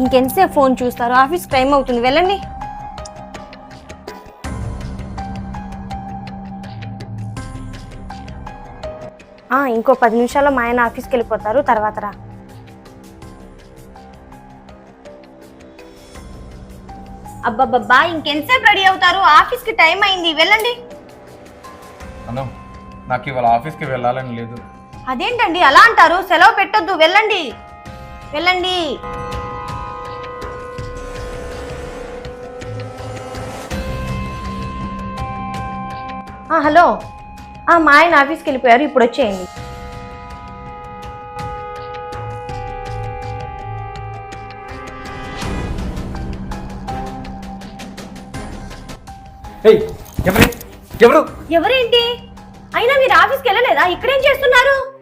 ఇంకెంతసేపు ఫోన్ చూస్తారు? Office time అవుతుంది. వెళ్ళండి. ఇంకో పది నిమిషాల్లో మా ఆయన ఆఫీస్కి వెళ్ళిపోతారు. తర్వాత రా. అబ్బబ్బబ్బా ఇంకెంతసేపు రెడీ అవుతారు? ఆఫీస్కి టైం అయింది. వెళ్ళండి. అను నాకు ఇవాళ ఆఫీస్కి వెళ్ళాలని లేదు. అదేంటండి? అలా అంటారు. సెలవు పెట్టొద్దు. వెళ్ళండి. వెళ్ళండి. హలో. ఆ, మా ఆయన ఆఫీస్కి వెళ్ళిపోయారు ఇప్పుడు వచ్చేయండి. ఎవరి? ఎవరు? ఎవరేంటి? అయినా మీరు ఆఫీస్కి వెళ్ళలేదా? ఇక్కడేం చేస్తున్నారు?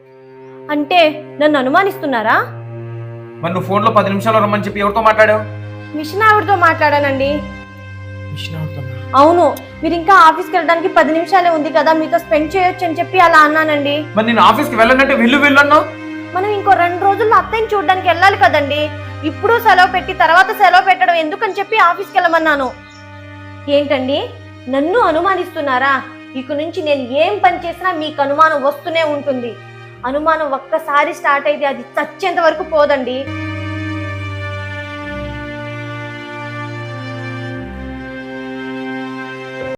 అంటే నన్ను అనుమానిస్తున్నారా? మరి నువ్వు ఫోన్లో పది నిమిషాలు రమ్మని చెప్పి ఎవరితో మాట్లాడావు? మిషన్ ఆవిడతో మాట్లాడానండి. మిషన్ ఆవిడతోనా? అవును మీరు ఇంకా ఆఫీస్కి వెళ్ళడానికి పది నిమిషాలే ఉంది కదా మీతో స్పెండ్ చేయొచ్చు అని చెప్పి అలా అన్నానండి. మరి నేను ఆఫీస్కి వెళ్ళనంటే వెళ్ళు మనం ఇంకో రెండు రోజుల్లో అత్తయ్యని చూడడానికి వెళ్ళాలి కదండి. ఇప్పుడు సెలవు పెట్టి తర్వాత సెలవు పెట్టడం ఎందుకని చెప్పి ఆఫీస్కి వెళ్ళమన్నాను. ఏంటండి నన్ను అనుమానిస్తున్నారా? ఇక నుంచి నేను ఏం పని చేసినా మీకు అనుమానం వస్తూనే ఉంటుంది. అనుమానం ఒక్కసారి స్టార్ట్ అయితే అది చచ్చేంత వరకు పోదండి.